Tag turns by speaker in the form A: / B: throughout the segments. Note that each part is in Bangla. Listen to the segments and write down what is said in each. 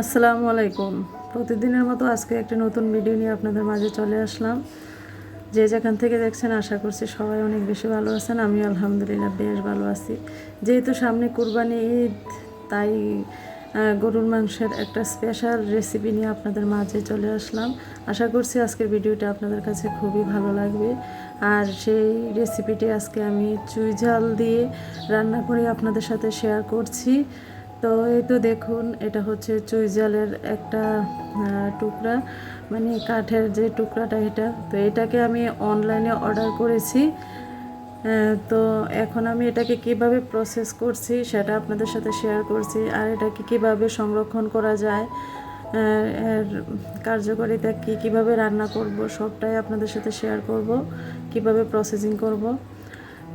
A: আসসালামু আলাইকুম। প্রতিদিনের মতো আজকে একটি নতুন ভিডিও নিয়ে আপনাদের মাঝে চলে আসলাম। যে যেখান থেকে দেখছেন, আশা করছি সবাই অনেক বেশি ভালো আছেন। আমি আলহামদুলিল্লাহ বেশ ভালো আছি। যেহেতু সামনে কুরবানি ঈদ, তাই গরুর মাংসের একটা স্পেশাল রেসিপি নিয়ে আপনাদের মাঝে চলে আসলাম। আশা করছি আজকের ভিডিওটা আপনাদের কাছে খুবই ভালো লাগবে। আর সেই রেসিপিটি আজকে আমি চুই ঝাল দিয়ে রান্না করে আপনাদের সাথে শেয়ার করছি। তো এই তো দেখুন, এটা হচ্ছে চুইজালের একটা টুকরা মানে কাঠের যে টুকরাটা এটা। তো এটাকে আমি অনলাইনে অর্ডার করেছি। তো এখন আমি এটাকে কীভাবে প্রসেস করছি সেটা আপনাদের সাথে শেয়ার করছি। আর এটাকে কীভাবে সংরক্ষণ করা যায় এর কার্যকারিতা কী, কীভাবে রান্না করব, সবটাই আপনাদের সাথে শেয়ার করব, কীভাবে প্রসেসিং করব।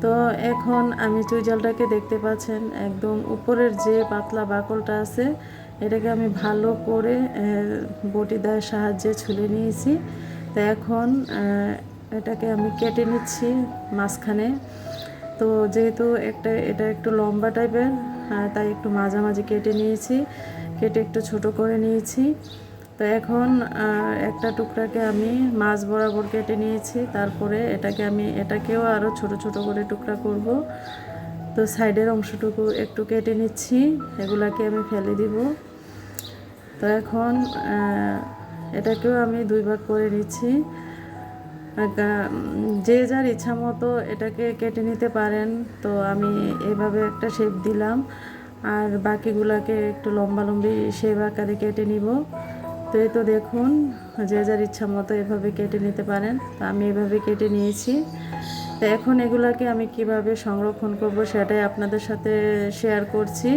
A: তো এখন আমি চুই জালটাকে দেখতে পাচ্ছেন একদম উপরের যে পাতলা বাকলটা আছে, এটাকে আমি ভালো করে বটি বটিদার সাহায্যে ছুলে নিয়েছি। তো এখন এটাকে আমি কেটে নিচ্ছি মাঝখানে। তো যেহেতু একটা, এটা একটু লম্বা টাইপের তাই একটু মাঝামাঝি কেটে নিয়েছি, কেটে একটু ছোট করে নিয়েছি। তো এখন একটা টুকরাকে আমি মাছ বরাবর কেটে নিয়েছি। তারপরে এটাকে আমি, এটাকেও আরও ছোট ছোট করে টুকরা করব। তো সাইডের অংশটুকু একটু কেটে নিচ্ছি, এগুলাকে আমি ফেলে দিব। তো এখন এটাকেও আমি দুই ভাগ করে নিচ্ছি। যে যার ইচ্ছা মতো এটাকে কেটে নিতে পারেন। তো আমি এভাবে একটা শেপ দিলাম। আর বাকিগুলাকে একটু লম্বা লম্বি শেপ আকারে কেটে নিব। তো এই তো দেখুন, যে যার ইচ্ছা মতো এভাবে কেটে নিতে পারেন। তো আমি এভাবে কেটে নিয়েছি। তো এখন এগুলাকে আমি কীভাবে সংরক্ষণ করব সেটাই আপনাদের সাথে শেয়ার করছি।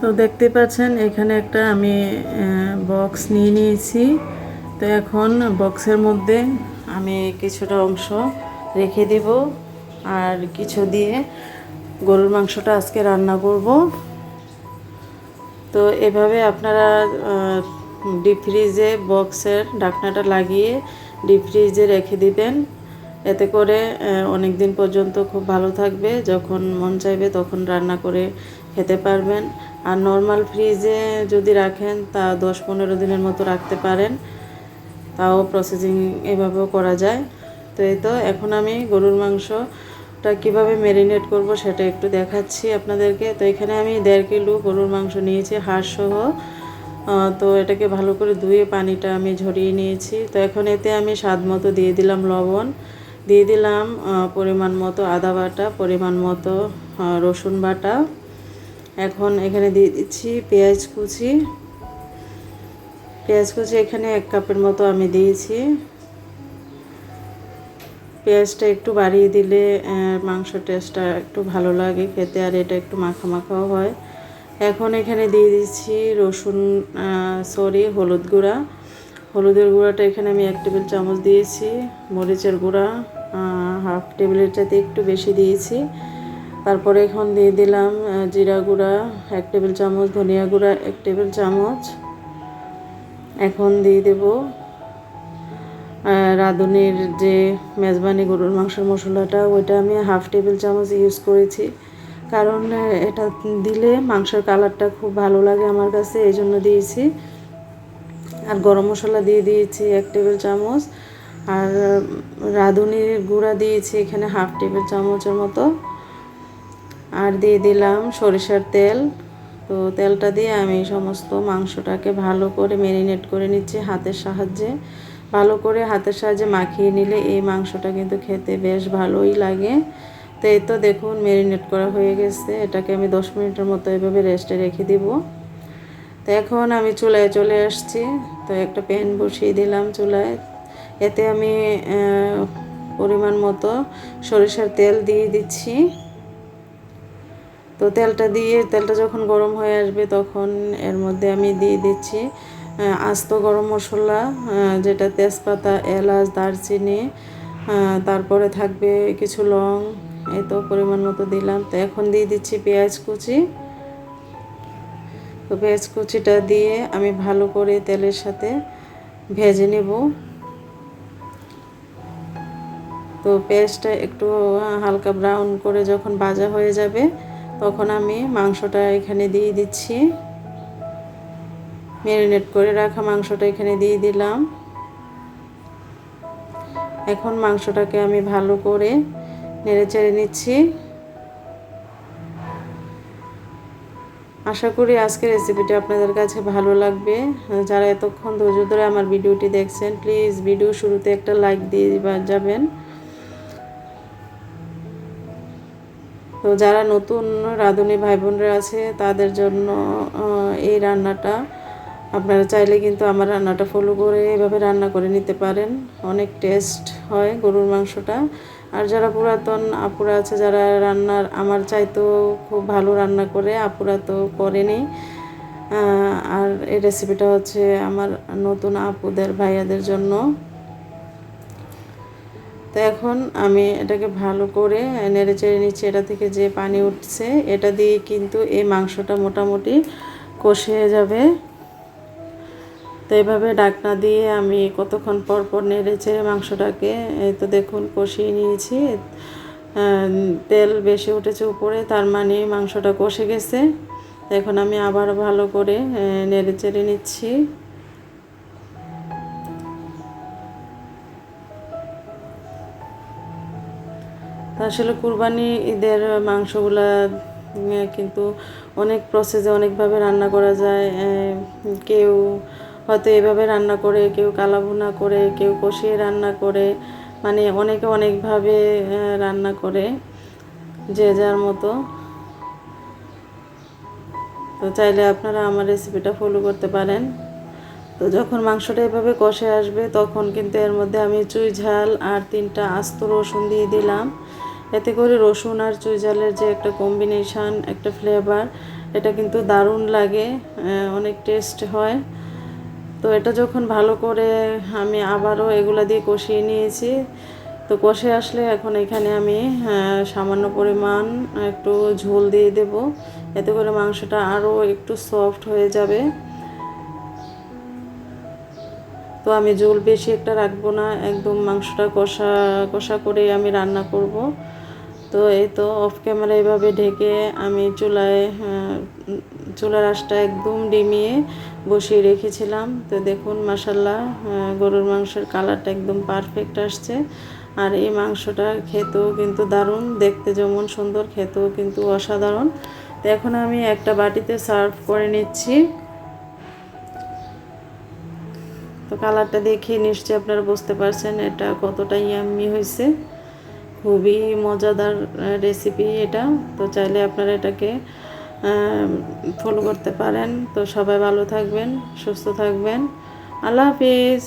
A: তো দেখতে পাচ্ছেন, এখানে একটা আমি বক্স নিয়ে নিয়েছি। তো এখন বক্সের মধ্যে আমি কিছুটা অংশ রেখে দেব আর কিছু দিয়ে গরুর মাংসটা আজকে রান্না করব। তো এভাবে আপনারা ডিপ ফ্রিজে বক্সের ঢাকনাটা লাগিয়ে ডিপ ফ্রিজে রেখে দিবেন। এতে করে অনেক দিন পর্যন্ত খুব ভালো থাকবে। যখন মন চাইবে তখন রান্না করে খেতে পারবেন। আর নর্মাল ফ্রিজে যদি রাখেন তা দশ পনেরো দিনের মতো রাখতে পারেন। তাও প্রসেসিং এভাবেও করা যায়। তো এই তো এখন আমি গরুর মাংসটা কীভাবে ম্যারিনেট করব সেটা একটু দেখাচ্ছি আপনাদেরকে। তো এখানে আমি দেড় কিলো গরুর মাংস নিয়েছি হাড় সহ আহ, তো এটাকে ভালো করে ধুয়ে পানিটা আমি ঝরিয়ে নিয়েছি। তো এখন এতে আমি স্বাদ মতো দিয়ে দিলাম লবণ। দিয়ে দিলাম পরিমাণ মতো আদা বাটা, পরিমাণ মতো রসুন বাটা। এখন এখানে দিয়ে দিচ্ছি পেঁয়াজ কুচি। পেঁয়াজ কুচি এখানে এক কাপের মতো আমি দিয়েছি। পেঁয়াজটা একটু বাড়িয়ে দিলে মাংস টেস্টটা একটু ভালো লাগে খেতে, আর এটা একটু মাখা মাখাও হয়। এখন এখানে দিয়ে দিচ্ছি রসুন সরি, হলুদ গুঁড়া। হলুদের গুঁড়াটা এখানে আমি এক টেবিল চামচ দিয়েছি, মরিচের গুঁড়া হাফ টেবিলের চাইতে একটু বেশি দিয়েছি। তারপরে এখন দিয়ে দিলাম জিরা গুঁড়া, এক টেবিল চামচ ধনিয়া গুঁড়া, এক টেবিল চামচ। এখন দিয়ে দেব রাঁধুনির যে মেজবানি গরুর মাংসের মশলাটা, ওইটা আমি হাফ টেবিল চামচ ইউজ করেছি। কারণ এটা দিলে মাংসের কালারটা খুব ভালো লাগে আমার কাছে, এই জন্য দিয়েছি। আর গরম মশলা দিয়ে দিয়েছি এক টেবিল চামচ। আর, রাঁধুনির গুঁড়া দিয়েছি এখানে হাফ টেবিল চামচের মতো। আর দিয়ে দিলাম সরিষার তেল। তো তেলটা দিয়ে আমি সমস্ত মাংসটাকে ভালো করে ম্যারিনেট করে নিচ্ছি হাতের সাহায্যে। ভালো করে হাতের সাহায্যে মাখিয়ে নিলে এই মাংসটা কিন্তু খেতে বেশ ভালোই লাগে। তো এই তো দেখুন ম্যারিনেট করা হয়ে গেছে। এটাকে আমি দশ মিনিটের মতো এভাবে রেস্টে রেখে দিব। তো এখন আমি চুলায় চলে আসছি। তো একটা প্যান বসিয়ে দিলাম চুলায়। এতে আমি পরিমাণ মতো সরিষার তেল দিয়ে দিচ্ছি। তো তেলটা দিয়ে, তেলটা যখন গরম হয়ে আসবে তখন এর মধ্যে আমি দিয়ে দিচ্ছি আস্ত গরম মশলা যেটা তেজপাতা, এলাচ, দারচিনি তারপরে থাকবে কিছু লং এই তো পরিমাণ মতো দিলাম। তো এখন দিয়ে দিচ্ছি পেঁয়াজ কুচি। তো পেঁয়াজ কুচিটা দিয়ে আমি ভালো করে তেলের সাথে ভেজে নেব। তো পেঁয়াজটা একটু হালকা ব্রাউন করে যখন ভাজা হয়ে যাবে, তখন আমি মাংসটা এখানে দিয়ে দিচ্ছি। ম্যারিনেট করে রাখা মাংসটা এখানে দিয়ে দিলাম। এখন মাংসটাকে আমি ভালো করে নেড়ে চেড়ে নিচ্ছি। আশা করি আজকের রেসিপিটা আপনাদের কাছে ভালো লাগবে। যারা এতক্ষণ ধৈর্য ধরে আমার ভিডিওটি দেখছেন প্লিজ ভিডিও শুরুতে একটা লাইক দিয়ে যাবেন। তো যারা নতুন রাঁধুনি ভাই বোনরা আছে, তাদের জন্য এই রান্নাটা আপনারা চাইলে কিন্তু আমার রান্নাটা ফলো করে এভাবে রান্না করে নিতে পারেন। অনেক টেস্ট হয় গরুর মাংসটা। আর যারা পুরাতন আপুরা আছে, যারা রান্নার, আমার চাইতেও খুব ভালো রান্না করে, আপুরা তো করেনি। আর এই রেসিপিটা হচ্ছে আমার নতুন আপুদের, ভাইয়াদের জন্য। তো এখন আমি এটাকে ভালো করে নেড়ে চেড়ে নিচ্ছি, এটা থেকে যে পানি উঠছে, এটা দিয়ে কিন্তু এই মাংসটা মোটামুটি কষে যাবে। তো এইভাবে ডাকনা দিয়ে আমি কতক্ষণ পর পর নেড়ে চেড়ে মাংসটাকে তো দেখুন, কষিয়ে নিয়েছি। তেল বেশি উঠেছে উপরে, তার মানে মাংসটা কষে গেছে। এখন আমি আবার ভালো করে নেড়ে চেড়ে নিচ্ছি। আসলে কুরবানি ঈদের মাংসগুলা কিন্তু অনেক প্রসেসে অনেকভাবে রান্না করা যায় কেউ হয়তো এভাবে রান্না করে, কেউ কালাভুনা করে, কেউ কষিয়ে রান্না করে মানে অনেকে অনেকভাবে রান্না করে, যে যার মতো। তো চাইলে আপনারা আমার রেসিপিটা ফলো করতে পারেন। তো যখন মাংসটা এভাবে কষে আসবে, তখন কিন্তু এর মধ্যে আমি চুই ঝাল আর তিনটা আস্ত রসুন দিয়ে দিলাম। এতে করে রসুন আর চুই ঝালের যে একটা কম্বিনেশান একটা ফ্লেভার এটা কিন্তু দারুণ লাগে অনেক টেস্ট হয়। তো এটা যখন ভালো করে আমি আবারও এগুলো দিয়ে কষিয়ে নিয়েছি, তো কষে আসলে এখন এখানে আমি সামান্য পরিমাণ একটু ঝোল দিয়ে দেব। এতে করে মাংসটা আরও একটু সফট হয়ে যাবে। তো আমি ঝোল বেশি একটা রাখব না, একদম মাংসটা কষা কষা করে আমি রান্না করব। তো এই তো অফ ক্যামেরা এভাবে ঢেকে আমি চুলায় চুলার আঁশটা একদম ডিমিয়ে বসিয়ে রেখেছিলাম। তো দেখুন মাসাল্লাহ গরুর মাংসের কালারটা একদম পারফেক্ট আসছে। আর এই মাংসটা খেতেও কিন্তু দারুণ, দেখতে যেমন সুন্দর, খেতেও কিন্তু অসাধারণ। তো এখন আমি একটা বাটিতে সার্ভ করে নিচ্ছি। তো কালারটা দেখে নিশ্চয়ই আপনারা বুঝতে পারছেন এটা কতটা ইয়াম্মি হয়েছে। খুবই মজাদার রেসিপি এটা। তো চাইলে আপনারা এটাকে ফলো করতে পারেন। তো সবাই ভালো থাকবেন সুস্থ থাকবেন। আল্লাহ হাফিজ।